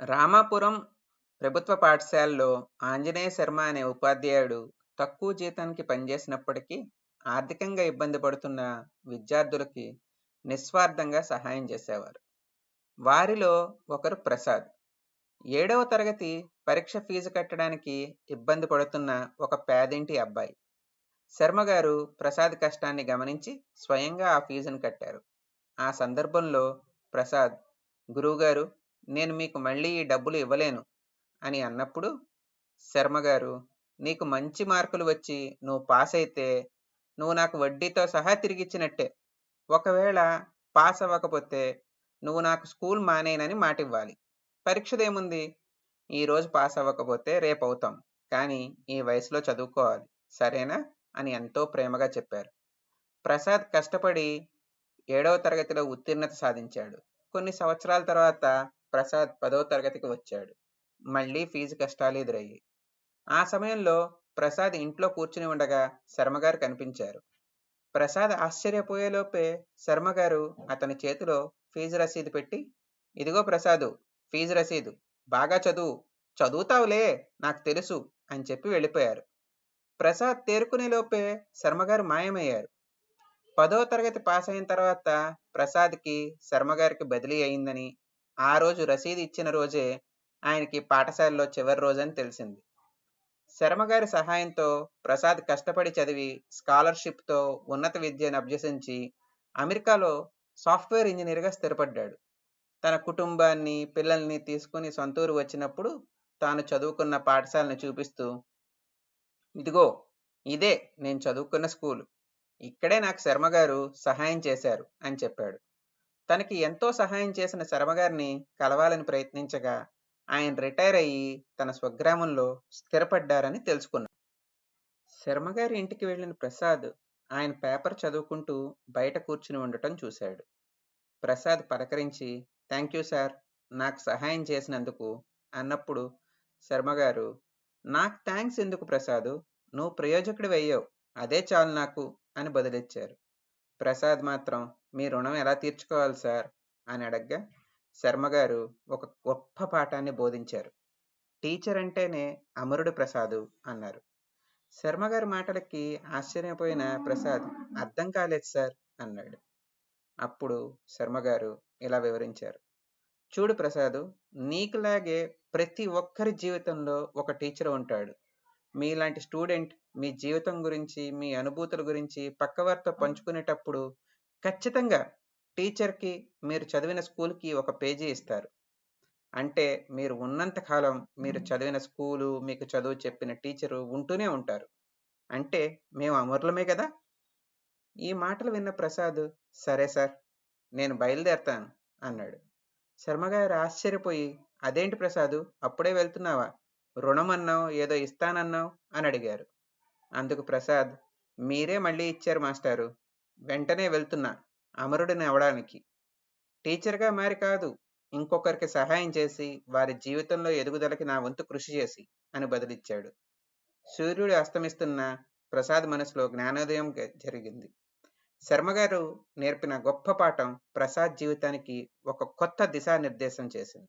రామాపురం ప్రభుత్వ పాఠశాలలో ఆంజనేయ శర్మ అనే ఉపాధ్యాయుడు తక్కువ జీతానికి పనిచేసినప్పటికీ ఆర్థికంగా ఇబ్బంది పడుతున్న విద్యార్థులకి నిస్వార్థంగా సహాయం చేసేవారు. వారిలో ఒకరు ప్రసాద్. ఏడవ తరగతి పరీక్ష ఫీజు కట్టడానికి ఇబ్బంది పడుతున్న ఒక పేదింటి అబ్బాయి. శర్మ గారు ప్రసాద్ కష్టాన్ని గమనించి స్వయంగా ఆ ఫీజును కట్టారు. ఆ సందర్భంలో ప్రసాద్ గురువుగారు నేను మీకు మళ్ళీ ఈ డబ్బులు ఇవ్వలేను అని అన్నప్పుడు శర్మ గారు నీకు మంచి మార్కులు వచ్చి నువ్వు పాస్ అయితే నువ్వు నాకు వడ్డీతో సహా తిరిగిచ్చినట్టే. ఒకవేళ పాస్ అవ్వకపోతే నువ్వు నాకు స్కూల్ మానేనని మాట ఇవ్వాలి పరీక్షదేముంది ఈరోజు పాస్ అవ్వకపోతే రేపు అవుతాం కానీ ఈ వయసులో చదువుకోవాలి. సరేనా? అని ఎంతో ప్రేమగా చెప్పారు. ప్రసాద్ కష్టపడి ఏడవ తరగతిలో ఉత్తీర్ణత సాధించాడు. కొన్ని సంవత్సరాల తర్వాత ప్రసాద్ పదో తరగతికి వచ్చాడు. మళ్ళీ ఫీజు కష్టాలు ఎదురయ్యాయి. ఆ సమయంలో ప్రసాద్ ఇంట్లో కూర్చుని ఉండగా శర్మగారు కనిపించారు. ప్రసాద్ ఆశ్చర్యపోయేలోపే శర్మగారు అతని చేతిలో ఫీజు రసీదు పెట్టి ఇదిగో ప్రసాదు ఫీజు రసీదు బాగా చదువు చదువుతావులే నాకు తెలుసు అని చెప్పి వెళ్ళిపోయారు. ప్రసాద్ తేరుకునేలోపే శర్మగారు మాయమయ్యారు. పదో తరగతి పాస్ అయిన తర్వాత ప్రసాద్కి శర్మగారికి బదిలీ అయిందని ఆ రోజు రసీదు ఇచ్చిన రోజే ఆయనకి పాఠశాలలో చివరి రోజని తెలిసింది. శర్మగారి సహాయంతో ప్రసాద్ కష్టపడి చదివి స్కాలర్షిప్తో ఉన్నత విద్యను అభ్యసించి అమెరికాలో సాఫ్ట్వేర్ ఇంజనీర్గా స్థిరపడ్డాడు. తన కుటుంబాన్ని పిల్లల్ని తీసుకుని సొంతూరు వచ్చినప్పుడు తాను చదువుకున్న పాఠశాలను చూపిస్తూ ఇదిగో ఇదే నేను చదువుకున్న స్కూలు. ఇక్కడే నాకు శర్మగారు సహాయం చేశారు అని చెప్పాడు. తనకి ఎంతో సహాయం చేసిన శర్మగారిని కలవాలని ప్రయత్నించగా ఆయన రిటైర్ అయ్యి తన స్వగ్రామంలో స్థిరపడ్డారని తెలుసుకున్నాను శర్మగారి ఇంటికి వెళ్ళిన ప్రసాద్ ఆయన పేపర్ చదువుకుంటూ బయట కూర్చుని ఉండటం చూశాడు. ప్రసాద్ పలకరించి థ్యాంక్ యూ సార్ నాకు సహాయం చేసినందుకు అన్నప్పుడు శర్మగారు నాకు థ్యాంక్స్ ఎందుకు ప్రసాద్? నువ్వు ప్రయోజకుడు అయ్యావు అదే చాలు నాకు అని బదులిచ్చారు. ప్రసాద్ మాత్రం మీ రుణం ఎలా తీర్చుకోవాలి సార్? అని అడగ్గా శర్మగారు ఒక గొప్ప పాఠాన్ని బోధించారు. టీచర్ అంటేనే అమరుడు ప్రసాదు అన్నారు. శర్మగారి మాటలకి ఆశ్చర్యపోయిన ప్రసాద్ అర్థం కాలేదు సార్ అన్నాడు. అప్పుడు శర్మగారు ఇలా వివరించారు. చూడు ప్రసాద్ నీకులాగే ప్రతి ఒక్కరి జీవితంలో ఒక టీచర్ ఉంటాడు. మీలాంటి స్టూడెంట్ మీ జీవితం గురించి మీ అనుభూతుల గురించి పక్కవారితో పంచుకునేటప్పుడు ఖచ్చితంగా టీచర్కి మీరు చదివిన స్కూల్కి ఒక పేజీ ఇస్తారు. అంటే మీరు ఉన్నంత కాలం మీరు చదివిన స్కూలు మీకు చదువు చెప్పిన టీచరు ఉంటూనే ఉంటారు. అంటే మేము అమరులమే కదా! ఈ మాటలు విన్న ప్రసాద్ సరే సార్ నేను బయలుదేరతాను అన్నాడు. శర్మగారు ఆశ్చర్యపోయి అదేంటి ప్రసాద్ అప్పుడే వెళ్తున్నావా? రుణం అన్నావు ఏదో ఇస్తానన్నావు అని అడిగారు. అందుకు ప్రసాద్ మీరే మళ్ళీ ఇచ్చారు మాస్టారు. వెంటనే వెళ్తున్నా అమరుడిని అవడానికి. టీచర్గా మారి కాదు ఇంకొకరికి సహాయం చేసి వారి జీవితంలో ఎదుగుదలకి నా వంతు కృషి చేసి అని బదిలిచ్చాడు. సూర్యుడు అస్తమిస్తున్న ప్రసాద్ మనసులో జ్ఞానోదయం జరిగింది. శర్మగారు నేర్పిన గొప్ప పాఠం ప్రసాద్ జీవితానికి ఒక కొత్త దిశానిర్దేశం చేసింది.